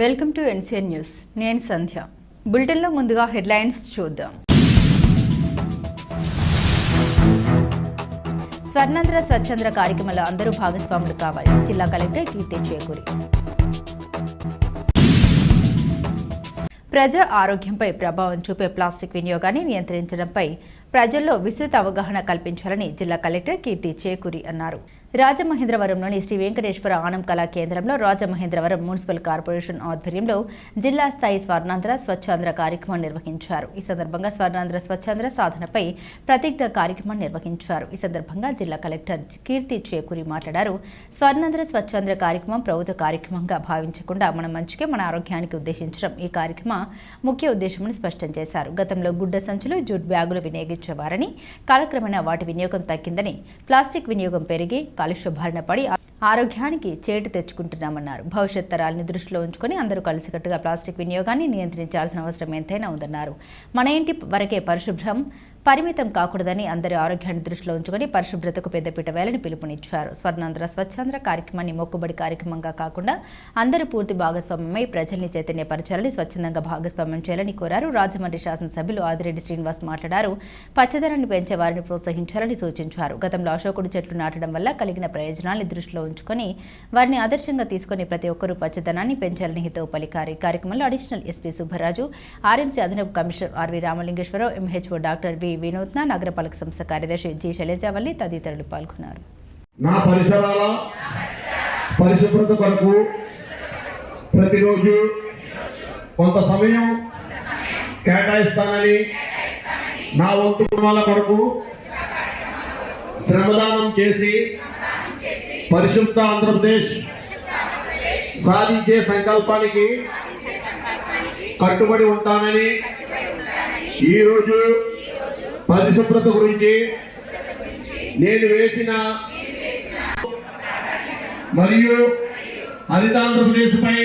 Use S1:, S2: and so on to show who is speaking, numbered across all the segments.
S1: Welcome to NCN news నేను సంధ్య. బులెటిన్లో ముందుగా హెడ్లైన్స్ చూద్దాం. స్వర్ణాంధ్ర స్వచ్ఛంద్ర కార్యక్రమంలో అందరూ భాగస్వాములు కావాలి. జిల్లా కలెక్టర్ కీర్తి చేకూరి. ప్రజా ఆరోగ్యంపై ప్రభావం చూపే ప్లాస్టిక్ వినియోగాన్ని నియంత్రించడంపై ప్రజల్లో విస్తృత అవగాహన కల్పించాలని జిల్లా కలెక్టర్ కీర్తి చేకూరి అన్నారు. రాజమహేంద్రవరంలోని శ్రీ వెంకటేశ్వర ఆనం కళా కేంద్రంలో రాజమహేంద్రవరం మున్సిపల్ కార్పొరేషన్ ఆధ్వర్యంలో జిల్లా స్థాయి స్వర్ణాంధ్ర స్వచ్ఛాంధ్ర కార్యక్రమం నిర్వహించారు. ఈ సందర్భంగా స్వర్ణాంధ్ర స్వచ్ఛాంధ్ర సాధనపై ప్రతిజ్ఞ కార్యక్రమం నిర్వహించారు. ఈ సందర్భంగా జిల్లా కలెక్టర్ కీర్తి చేకూరి మాట్లాడారు. స్వర్ణాంధ్ర స్వచ్ఛాంధ్ర కార్యక్రమం ప్రభుత్వ కార్యక్రమంగా భావించకుండా మన మంచికే మన ఆరోగ్యానికి ఉద్దేశించడం ఈ కార్యక్రమ ముఖ్య ఉద్దేశమని స్పష్టం చేశారు. గతంలో గుడ్డ సంచులు జూట్ బ్యాగులు వినియోగించేవారని కాలక్రమేణా వాటి వినియోగం తగ్గిందని ప్లాస్టిక్ వినియోగం పెరిగి కాలుష్య బారిన పడి ఆరోగ్యానికి చేటు తెచ్చుకుంటున్నామన్నారు. భవిష్యత్ తరాలని దృష్టిలో ఉంచుకొని అందరూ కలిసికట్టుగా ప్లాస్టిక్ వినియోగాన్ని నియంత్రించాల్సిన అవసరం ఎంతైనా ఉందన్నారు. మన ఇంటి వరకే పరిశుభ్రం పరిమితం కాకూడదని అందరి ఆరోగ్యాన్ని దృష్టిలో ఉంచుకొని పరిశుభ్రతకు పెద్దపీట వేయాలని పిలుపునిచ్చారు. స్వర్ణాంధ్ర స్వచ్ఛాంధ్ర కార్యక్రమాన్ని మొక్కుబడి కార్యక్రమంగా కాకుండా అందరూ పూర్తి భాగస్వామ్యమై ప్రజల్ని చైతన్యపరచాలని స్వచ్ఛందంగా భాగస్వామ్యం చేయాలని కోరారు. రాజమండ్రి శాసనసభ్యులు ఆదిరెడ్డి శ్రీనివాస్ మాట్లాడారు. పచ్చదనాన్ని పెంచే వారిని ప్రోత్సహించాలని సూచించారు. గతంలో అశోకుడు చెట్లు నాటడం వల్ల కలిగిన ప్రయోజనాల్ని దృష్టిలో ఉంచుకొని వారిని ఆదర్శంగా తీసుకొని ప్రతి ఒక్కరూ పచ్చదనాన్ని పెంచాలని హితవు పలికారు ఈ కార్యక్రమంలో అడిషనల్ ఎస్పీ సుబ్బరాజు ఆర్ఎంసీ అదనపు commissioner RV Ramalingeswararao MHO doctor V Vinutna నగరపాలక సంస్థ కార్యదర్శి జి శైలజావల్లి తదితరులు పాల్గొన్నారు.
S2: నా పరిసరాల పరిశుభ్రత కొరకు ప్రతిరోజు కొంత సమయం కేటాయిస్తానని నా వంతు కుటుంబాల కొరకు శ్రమదానం చేసి పరిశుద్ధ ఆంధ్రప్రదేశ్ సాధించే సంకల్పానికి కట్టుబడి ఉంటానని ఈరోజు పరిశుభ్రత గురించి నేను వేసిన మరియు హరిత ఆంధ్రప్రదేశ్పై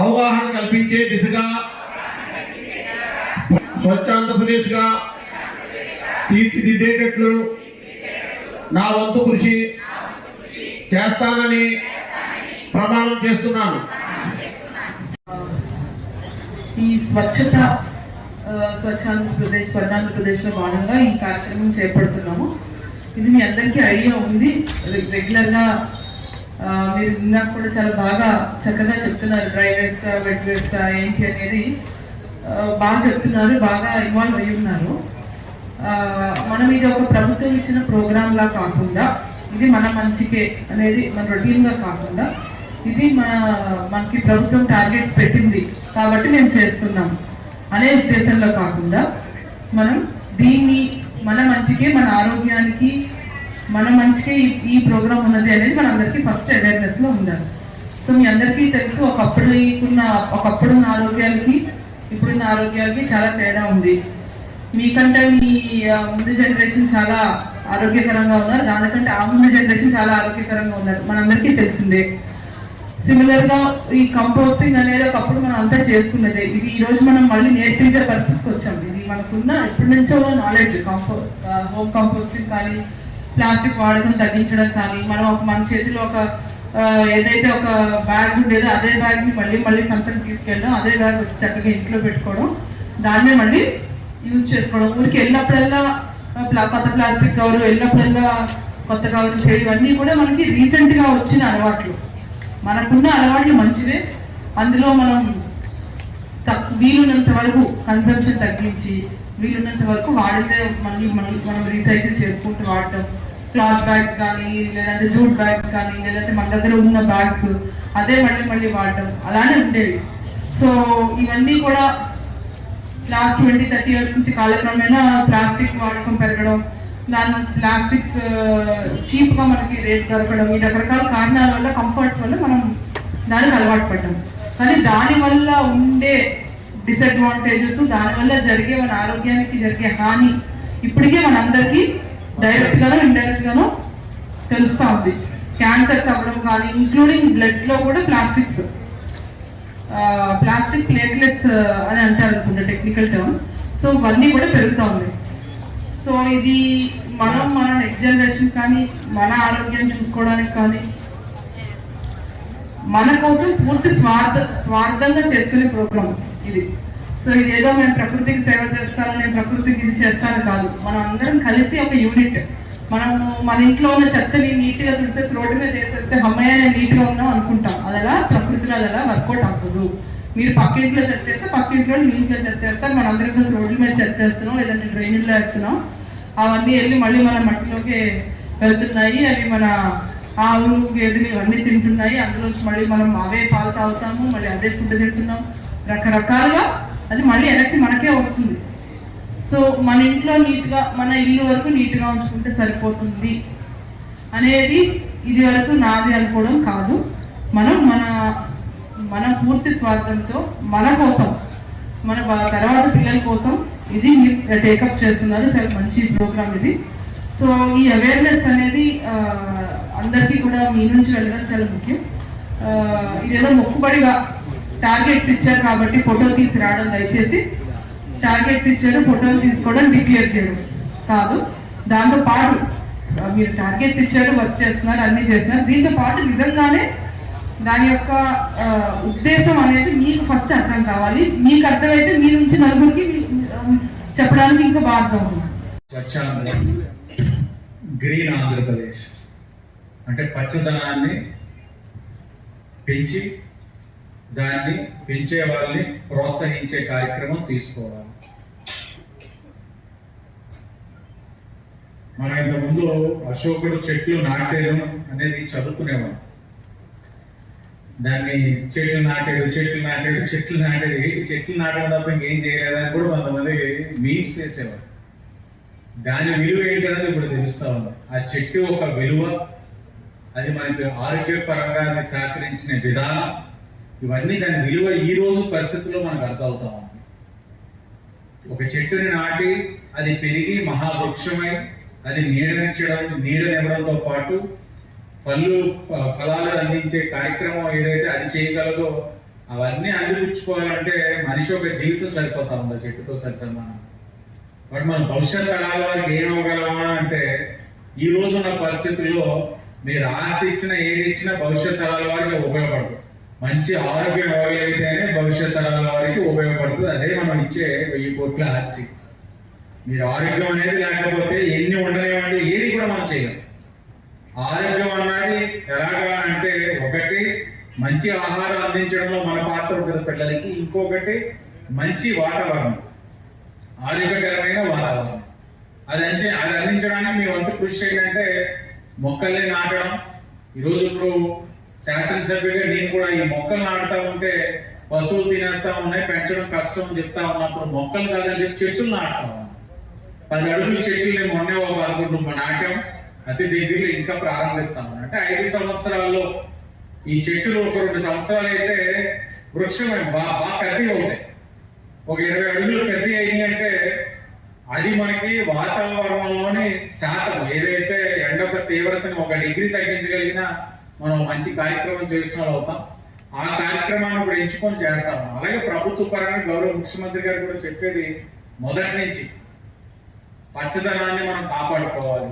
S2: అవగాహన కల్పించే దిశగా స్వచ్ఛ ఆంధ్రప్రదేశ్గా తీర్చిదిద్దేటట్లు నా వంతు కృషి చేస్తానని ప్రమాణం చేస్తున్నాను.
S3: ఈ స్వచ్ఛత స్వచ్ఛాంధ్రప్రదేశ్ స్వచ్ఛ స్వర్ణాంధ్రప్రదేశ్లో భాగంగా ఈ కార్యక్రమం చేపడుతున్నాము. ఇది మీ అందరికీ ఐడియా ఉంది. రెగ్యులర్గా మీరు ఇందాక కూడా చాలా బాగా చక్కగా చెప్తున్నారు. డ్రై వేస్ట్ వెట్ వేస్టా ఏంటి అనేది బాగా చెప్తున్నారు బాగా ఇన్వాల్వ్ అయి ఉన్నారు. మనం ఇది ఒక ప్రభుత్వం ఇచ్చిన ప్రోగ్రాంలా కాకుండా ఇది మన మంచికే అనేది మన రొటీన్గా కాకుండా ఇది మన మనకి ప్రభుత్వం టార్గెట్స్ పెట్టింది కాబట్టి మేము చేస్తున్నాం. అనే ఉద్దేశంలో కాకుండా మనం దీన్ని మన మంచికే మన ఆరోగ్యానికి మన మంచికే ఈ- ప్రోగ్రామ్ ఉన్నది అనేది మన అందరికీ ఫస్ట్ అవేర్నెస్లో ఉండాలి. సో మీ అందరికీ తెలుసు ఒకప్పుడు ఉన్న ఒకప్పుడున్న ఆరోగ్యాలకి ఇప్పుడున్న ఆరోగ్యాలకి చాలా తేడా ఉంది. మీకంటే మీ ముందు జనరేషన్ చాలా ఆరోగ్యకరంగా ఉన్నారు. దానికంటే ఆ ముందు జనరేషన్ చాలా ఆరోగ్యకరంగా ఉన్నారు. మనందరికీ తెలిసిందే. సిమిలర్గా ఈ కంపోస్టింగ్ అనేది ఒక అంతా చేసుకునేదే. ఇది ఈ రోజు మనం మళ్ళీ నేర్పించే పరిస్థితికి వచ్చాం. ఇది మనకున్న ఎప్పటి నుంచో నాలెడ్జ్ కంపో హోమ్ కంపోస్టింగ్ కానీ ప్లాస్టిక్ వాడకం తగ్గించడం కానీ మనం ఒక మన చేతిలో ఒక ఏదైతే ఒక బ్యాగ్ ఉండేదో అదే బ్యాగ్ని మళ్ళీ మళ్ళీ సంతకు తీసుకెళ్ళడం అదే బ్యాగ్ వచ్చి చక్కగా ఇంట్లో పెట్టుకోవడం దాన్నే మళ్ళీ యూజ్ చేసుకోవడం. ఊరికి వెళ్ళినప్పుడల్లా ప్లా- కొత్త ప్లాస్టిక్ కవర్ వెళ్ళినప్పుడల్లా కొత్త కవర్ ఇవన్నీ కూడా మనకి రీసెంట్గా వచ్చిన అలవాట్లు. మనకున్న అలవాట్లు మంచివే. అందులో మనం వీలున్నంత వరకు కన్సంప్షన్ తగ్గించి వీలున్నంత వరకు వాడితే మళ్ళీ మనం మనం రీసైకిల్ చేసుకుంటూ వాడటం. క్లాత్ బ్యాగ్స్ కానీ లేదంటే జూట్ బ్యాగ్స్ కానీ లేదంటే మన దగ్గర ఉన్న బ్యాగ్స్ అదే మళ్ళీ మళ్ళీ వాడటం. అలానే ఉండేవి. సో ఇవన్నీ కూడా లాస్ట్ ట్వంటీ థర్టీ ఇయర్స్ నుంచి కాలక్రమేణా ప్లాస్టిక్ వాడకం పెరగడం దాని ప్లాస్టిక్ చీప్గా మనకి రేట్ దొరకడం ఈ రకరకాల కారణాల వల్ల కంఫర్ట్స్ వల్ల మనం దానికి అలవాటు పడ్డాం. కానీ దాని వల్ల ఉండే డిసడ్వాంటేజెస్ దాని వల్ల జరిగే మన ఆరోగ్యానికి జరిగే హాని ఇప్పటికే మనందరికీ డైరెక్ట్ గానో ఇండైరెక్ట్ గానో ఉంది. క్యాన్సర్స్ అవ్వడం కానీ ఇంక్లూడింగ్ బ్లడ్లో కూడా ప్లాస్టిక్స్ ప్లాస్టిక్ ప్లేట్లెట్స్ అని అంటారు అనుకుంటా టెక్నికల్ టర్మ్ సో ఇవన్నీ కూడా పెరుగుతూ ఉన్నాయి సో ఇది మనం మన నెక్స్ట్ జనరేషన్ కానీ మన ఆరోగ్యం చూసుకోవడానికి కానీ మన కోసం పూర్తి స్వార్థ స్వార్థంగా చేసుకునే ప్రోగ్రామ్ ఇది. సో ఇది ఏదో మేము ప్రకృతికి సేవ చేస్తాను నేను ప్రకృతికి ఇది చేస్తాను కాదు. మనం అందరం కలిసి ఒక యూనిట్. మనం మన ఇంట్లో ఉన్న చెత్తని నీట్గా తుడిసేసి రోడ్డు మీద వేసేస్తే అమ్మాయి నేను నీట్గా ఉన్నాం అనుకుంటాం. అది అలా ప్రకృతిలో అది అలా వర్కౌట్ అవ్వదు. మీరు పక్క ఇంట్లో చెత్త వేస్తే పక్క ఇంట్లో మీ ఇంట్లో చెత్త వేస్తారు. మన అందరం కలిసి రోడ్ల మీద చెత్త వేస్తున్నాం లేదంటే డ్రైనేజ్లో వేస్తున్నాం. అవన్నీ వెళ్ళి మళ్ళీ మన మట్టిలోకి వెళ్తున్నాయి. అవి మన ఆవులు గేదెలు ఇవన్నీ తింటున్నాయి అందులోంచి మళ్ళీ మనం అవే పాలు తాగుతాము మళ్ళీ అదే ఫుడ్ తింటున్నాం. రకరకాలుగా అది మళ్ళీ వెనక్కి మనకే వస్తుంది. సో మన ఇంట్లో నీట్గా మన ఇల్లు వరకు నీట్గా ఉంచుకుంటే సరిపోతుంది అనేది ఇది వరకు నాది అనుకోవడం కాదు. మనం మన మన పూర్తి స్వార్థంతో మన కోసం మన తర్వాత పిల్లల కోసం ఇది మీరు టేకప్ చేస్తున్నారు. చాలా మంచి ప్రోగ్రామ్ ఇది. సో ఈ అవేర్నెస్ అనేది అందరికీ కూడా మీ నుంచి వెళ్ళడం చాలా ముఖ్యం. ఇదేదో మొక్కుబడిగా టార్గెట్స్ ఇచ్చారు కాబట్టి ఫోటో తీసి రావడం దయచేసి. టార్గెట్స్ ఇచ్చారు ఫోటోలు తీసుకోవడం డిక్లేర్ చేయడం కాదు. దాంతో పాటు మీరు టార్గెట్స్ ఇచ్చారు వర్క్ చేస్తున్నారు అన్ని చేస్తున్నారు. దీంతో పాటు నిజంగానే దాని యొక్క ఉద్దేశం అనేది మీకు ఫస్ట్ అర్థం కావాలి. మీకు అర్థమైతే మీ నుంచి నలుగురికి చెప్పడానికి ఇంకా బాగా
S4: గ్రీన్ ఆంధ్రప్రదేశ్. అంటే పచ్చదనాన్ని పెంచి దాన్ని పెంచే వాళ్ళని ప్రోత్సహించే కార్యక్రమం తీసుకోవాలి. మనం ఇంతకుముందు అశోకుడు చెట్లు నాటేను అనేది చదువుకునేవాడు దాన్ని చెట్లు నాటాడు చెట్లు నాటాడు చెట్లు నాటాడు ఏంటి చెట్లు నాటడం తప్ప ఇంకేం చేయలేదని కూడా కొంతమంది మీమ్స్ చేసేవారు దాని విలువ ఏంటనేది ఇప్పుడు తెలుస్తా ఉంది. ఆ చెట్టు ఒక విలువ అది మనకి ఆరోగ్యపరంగా అది సహకరించిన విధానం ఇవన్నీ దాని విలువ ఈ రోజు పరిస్థితుల్లో మనకు అర్థమవుతా ఉంది. ఒక చెట్టుని నాటి అది పెరిగి మహావృక్షమై అది నీడనిచ్చడం నీడనివ్వడంతో పాటు పళ్ళు ఫలాలు అందించే కార్యక్రమం ఏదైతే అది చేయగలదో అవన్నీ అందిపుచ్చుకోవాలంటే మనిషి ఒక జీవితం సరిపోతా ఉంది ఆ చెట్టుతో సరి సమానం బట్ మనం భవిష్యత్ తరాల వారికి ఏం అంటే ఈ రోజున్న పరిస్థితుల్లో మీరు ఆస్తి ఇచ్చినా ఏది ఇచ్చినా భవిష్యత్ తరాల వారికి ఉపయోగపడుతుంది మంచి ఆరోగ్యం ఇవ్వగలిగితేనే భవిష్యత్ తరాల వారికి ఉపయోగపడుతుంది. అదే మనం ఇచ్చే వెయ్యి కోట్ల ఆస్తి. మీరు ఆరోగ్యం అనేది లేకపోతే ఎన్ని ఉండలేమంటే ఏది కూడా మనం చేయలేం. ఆరోగ్యం అన్నది ఎలాగా అంటే ఒకటి మంచి ఆహారం అందించడంలో మన పాత్ర ఉంటుంది పిల్లలకి. ఇంకొకటి మంచి వాతావరణం. ఆరోగ్యకరమైన వాతావరణం. అది అంచే అది అందించడానికి మీ వంతు కృషి ఏంటంటే మొక్కల్ని నాటడం. ఈరోజు ఇప్పుడు శాసనసభ్యుగా నేను కూడా ఈ మొక్కలు నాటుతా ఉంటే పశువులు తినేస్తా ఉన్నాయి పెంచడం కష్టం అని చెప్తా ఉన్నప్పుడు మొక్కలు కాదని చెప్పి చెట్లు నాటుతా పది అడుగుల చెట్లు నేను మొన్నే ఒక పదకొండు నాటాం. అతి దగ్గరలో ఇంకా ప్రారంభిస్తాం. అంటే ఐదు సంవత్సరాల్లో ఈ చెట్లు ఒక రెండు సంవత్సరాలు అయితే వృక్షమే బాగా బాగా పెద్దవి అవుతాయి. ఒక ఇరవై అడుగులు పెద్ద అయినాయి అంటే అది మనకి వాతావరణంలోని శాతం ఏదైతే తీవ్రతను ఒక డిగ్రీ తగ్గించగలిగిన మనం మంచి కార్యక్రమం చేసిన వాళ్ళు అవుతాం. ఆ కార్యక్రమాన్ని కూడా ఎంచుకొని చేస్తాము. అలాగే ప్రభుత్వ పరంగా గౌరవ ముఖ్యమంత్రి గారు కూడా చెప్పేది మొదటి నుంచి పచ్చదనాన్ని మనం కాపాడుకోవాలి.